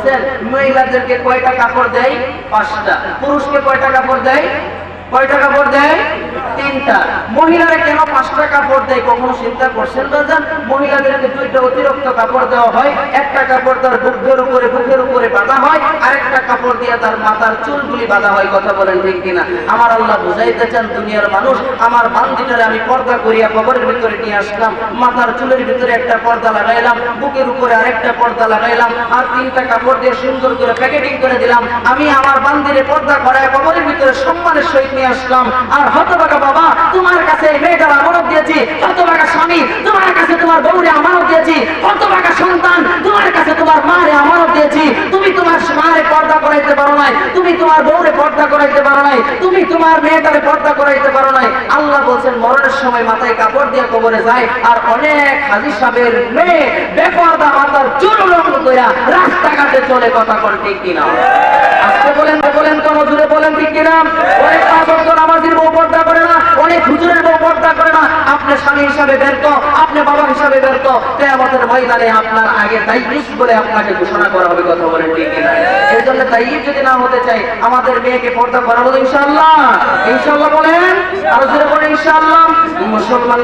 বলছেন মহিলাদেরকে কয়টা কাপড় দেয়? পাঁচটা। পুরুষকে কয়টা কাপড় দেয়? কয়টা কাপড় দেয়? তিনটা। মহিলারা কেন পাঁচটা কাপড় দেয়? কখনো চিন্তা করছেন বাজান মহিলাদেরকে দুইটা অতিরিক্ত কাপড় দেওয়া হয়। একটা কাপড় তার বুকের উপরে বুকের উপরে বাঁধা হয়। আরেকটা কাপড় দিয়ে তার মাথার চুলগুলি বাঁধা হয়, কথা বলেন ঠিক কিনা? আমার আল্লাহ বুঝাইতে চান, দুনিয়ার মানুষ, আমার বান্দিটারে আমি পর্দা করিয়া কবরের ভিতরে নিয়ে আসলাম, মাথার চুলের ভিতরে একটা পর্দা লাগাইলাম, বুকের উপরে আরেকটা পর্দা লাগাইলাম, আর তিনটা কাপড় দিয়ে সুন্দর করে প্যাকেটিং করে দিলাম। আমি আমার বান্দিরে পর্দা করায় কবরের ভিতরে সম্মানের সহিত নিয়ে আসলাম। আর হতবাকা বাবা, তোমার কাছে এই মেয়েটার আমানত দিয়েছি হতবাকা স্বামী তোমার কাছে তোমার বউরে আমানত দিয়েছি হতবাকা সন্তান তোমার কাছে তোমার মারে আমানত দিয়েছি তুমি তোমার মারে পর্দা করাইতে পারো নাই, তুমি তোমার বউরে পর্দা করাইতে পারো নাই, তুমি তোমার মেয়েটারে পর্দা করাইতে পারো নাই। আল্লাহ বলছেন, মরণের সময় মাথায় কাপড় দিয়ে কবরে যায় আর অনেক হাজি সাহেবের মেয়ে বেপর্দা মাথার চুল রাস্তাঘাটে চলে, কথা বলতে ঠিক কিনা। আজকে বলেন বলেন ঠিক কিনা অনেক পাঁচ ওয়াক্ত নামাজির বউ পর্দা করে না অনেক হুজুরের বউ পর্দা করে না আপনি হিসাবে ব্যর্থ, আপনি বাবা হিসাবে ব্যর্থ। আমাদের ময়দানে আপনার আগে দায়িত্ব বলে আপনাকে ঘোষণা করা হবে, কথা বলেন ঠিক কিনা? এই জন্য দায়িত্ব যদি না হতে চাই আমাদের মেয়েকে পর্দা করাবো ইনশাল্লাহ ইনশাল্লাহ বলেন, আরও জোরে বলেন ইনশাআল্লাহ। মুসলমান